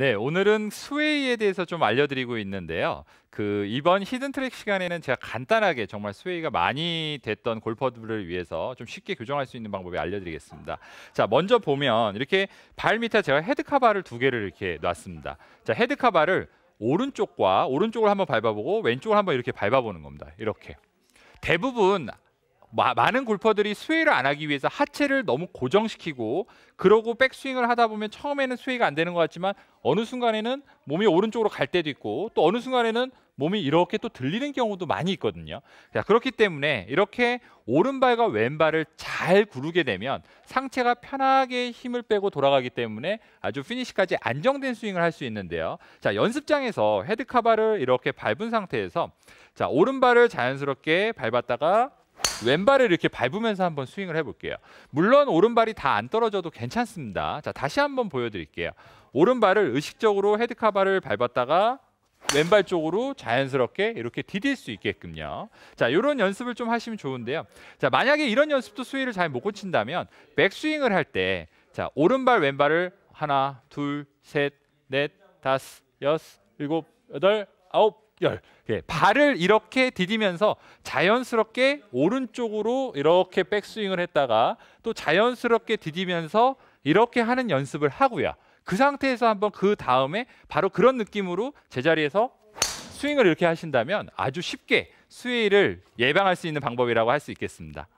네, 오늘은 스웨이에 대해서 좀 알려드리고 있는데요. 그 이번 히든 트랙 시간에는 제가 간단하게 정말 스웨이가 많이 됐던 골퍼들을 위해서 좀 쉽게 교정할 수 있는 방법을 알려드리겠습니다. 자, 먼저 보면 이렇게 발 밑에 제가 헤드 카바를 두 개를 이렇게 놨습니다. 자, 헤드 카바를 오른쪽과 오른쪽을 한번 밟아보고 왼쪽을 한번 이렇게 밟아보는 겁니다. 이렇게. 대부분 마, 많은 골퍼들이 스웨이를 안 하기 위해서 하체를 너무 고정시키고 그러고 백스윙을 하다 보면 처음에는 스웨이가 안 되는 것 같지만 어느 순간에는 몸이 오른쪽으로 갈 때도 있고 또 어느 순간에는 몸이 이렇게 또 들리는 경우도 많이 있거든요. 자, 그렇기 때문에 이렇게 오른발과 왼발을 잘 구르게 되면 상체가 편하게 힘을 빼고 돌아가기 때문에 아주 피니시까지 안정된 스윙을 할 수 있는데요. 자, 연습장에서 헤드 카바를 이렇게 밟은 상태에서 자, 오른발을 자연스럽게 밟았다가 왼발을 이렇게 밟으면서 한번 스윙을 해볼게요. 물론 오른발이 다 안 떨어져도 괜찮습니다. 자 다시 한번 보여드릴게요. 오른발을 의식적으로 헤드카바를 밟았다가 왼발 쪽으로 자연스럽게 이렇게 디딜 수 있게끔요. 자, 이런 연습을 좀 하시면 좋은데요. 자, 만약에 이런 연습도 수위를 잘못 고친다면 백스윙을 할 때 자, 오른발 왼발을 하나, 둘, 셋, 넷, 다섯, 여섯, 일곱, 여덟, 아홉, 열. 예, 발을 이렇게 디디면서 자연스럽게 오른쪽으로 이렇게 백스윙을 했다가 또 자연스럽게 디디면서 이렇게 하는 연습을 하고요. 그 상태에서 한번 그 다음에 바로 그런 느낌으로 제자리에서 스윙을 이렇게 하신다면 아주 쉽게 스웨이를 예방할 수 있는 방법이라고 할 수 있겠습니다.